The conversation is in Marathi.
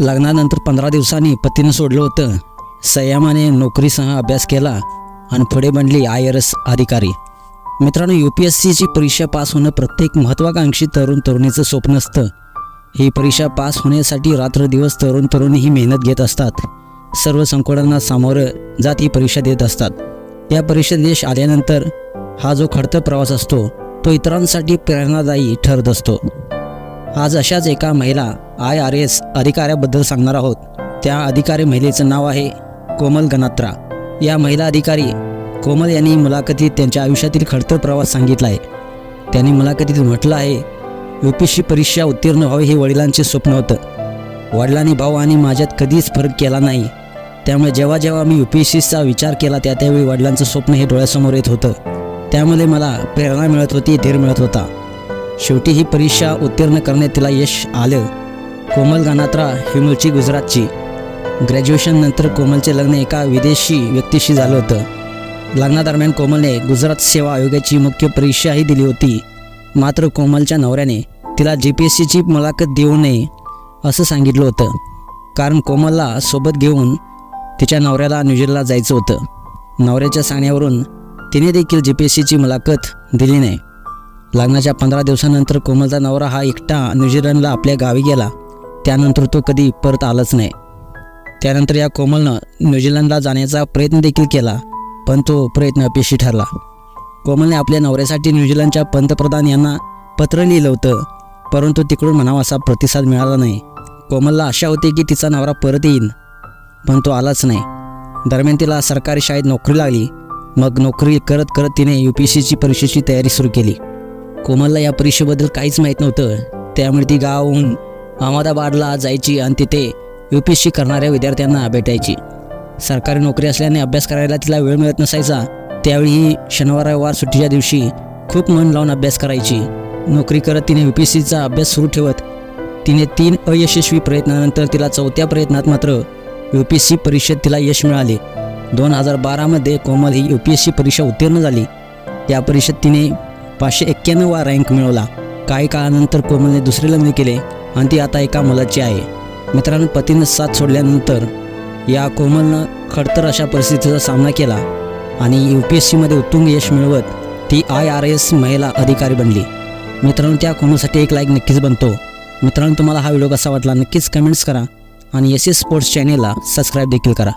लग्नानंतर पंधरा दिवसांनी पतीनं सोडलं होतं. संयमाने नोकरीसह अभ्यास केला आणि पुढे बनली आय आर एस अधिकारी. मित्रांनो यू पी एस सीची परीक्षा पास होणं प्रत्येक महत्त्वाकांक्षी तरुण तरुणीचं स्वप्न असतं. ही परीक्षा पास होण्यासाठी रात्रदिवस तरुण तरुणी ही मेहनत घेत असतात. सर्व संकटांना सामोरं जात ही परीक्षा देत असतात. या परीक्षेत यश आल्यानंतर हा जो खडतर प्रवास असतो तो इतरांसाठी प्रेरणादायी ठरत असतो. आज अशाच एका महिला आय आर एस अधिकाऱ्याबद्दल सांगणार आहोत. त्या अधिकारी महिलेचं नाव आहे कोमल गणात्रा. या महिला अधिकारी कोमल यांनी मुलाखतीत त्यांच्या आयुष्यातील खडतर प्रवास सांगितला आहे त्यांनी मुलाखतीत म्हटलं आहे यू पी सी परीक्षा उत्तीर्ण व्हावी हे वडिलांचे स्वप्न होतं. वडिलांनी भाऊ आणि माझ्यात कधीच फरक केला नाही. त्यामुळे जेव्हा जेव्हा मी यू पी एस सीचा विचार केला त्या त्यावेळी वडिलांचं स्वप्न हे डोळ्यासमोर येत होतं. त्यामुळे मला प्रेरणा मिळत होती धीर मिळत होता. शेवटी ही परीक्षा उत्तीर्ण करण्यात तिला यश आलं. कोमल गानात्रा ही मूळची गुजरातची ग्रॅज्युएशननंतर कोमलचे लग्न एका विदेशी व्यक्तीशी झालं होतं. लग्नादरम्यान कोमलने गुजरात सेवा आयोगाची मुख्य परीक्षाही दिली होती. मात्र कोमलच्या नवऱ्याने तिला जी पी एस सीची मुलाखत देऊ नये असं सांगितलं होतं. कारण कोमलला सोबत घेऊन तिच्या नवऱ्याला न्यूझीलंडला जायचं होतं. नवऱ्याच्या सांगण्यावरून तिने देखील जी पी एस सीची मुलाखत दिली नाही. लग्नाच्या पंधरा दिवसानंतर कोमलचा नवरा हा एकटा न्यूझीलंडला आपल्या गावी गेला. त्यानंतर तो कधी परत आलाच नाही. त्यानंतर या कोमलनं न्यूझीलंडला जाण्याचा प्रयत्न देखील केला पण तो प्रयत्न अपयशी ठरला. कोमलने आपल्या नवऱ्यासाठी न्यूझीलंडच्या पंतप्रधान यांना पत्र लिहिलं होतं परंतु तिकडून म्हणावा असा प्रतिसाद मिळाला नाही. कोमलला आशा होती की तिचा नवरा परत येईल पण तो आलाच नाही. दरम्यान तिला सरकारी शाळेत नोकरी लागली. मग नोकरी करत करत तिने यू पी सीची परीक्षेची तयारी सुरू केली. कोमलला या परीक्षेबद्दल काहीच माहीत नव्हतं. त्यामुळे ती गावाहून अहमदाबादला जायची आणि तिथे यू पी एस सी करणाऱ्या विद्यार्थ्यांना भेटायची. सरकारी नोकरी असल्याने अभ्यास करायला तिला वेळ मिळत नसायचा. त्यावेळी ही शनिवार रविवार सुट्टीच्या दिवशी खूप मन लावून अभ्यास करायची. नोकरी करत तिने यू पी एस सीचा अभ्यास सुरू ठेवत तिने तीन अयशस्वी प्रयत्नानंतर तिला चौथ्या प्रयत्नात मात्र यू पी एस सी परीक्षेत तिला यश मिळाले. दोन हजार बारामध्ये कोमल ही यू पी एस सी परीक्षा उत्तीर्ण झाली. या परीक्षेत तिने पाचशे एक्क्याण्णवा रँक मिळवला. काही काळानंतर कोमलने दुसरे लग्न केले आणि ती आता एका मुलाची आहे. मित्रांनो पतीनं साथ सोडल्यानंतर या कोमलनं खडतर अशा परिस्थितीचा सामना केला आणि यू पी एस सीमध्ये उत्तुंग यश मिळवत ती आय आर एस महिला अधिकारी बनली. मित्रांनो त्या कोमलसाठी एक लाईक नक्कीच बनतो. मित्रांनो तुम्हाला हा व्हिडिओ कसा वाटला नक्कीच कमेंट्स करा आणि एस एस स्पोर्ट्स चॅनेलला सबस्क्राईब देखील करा.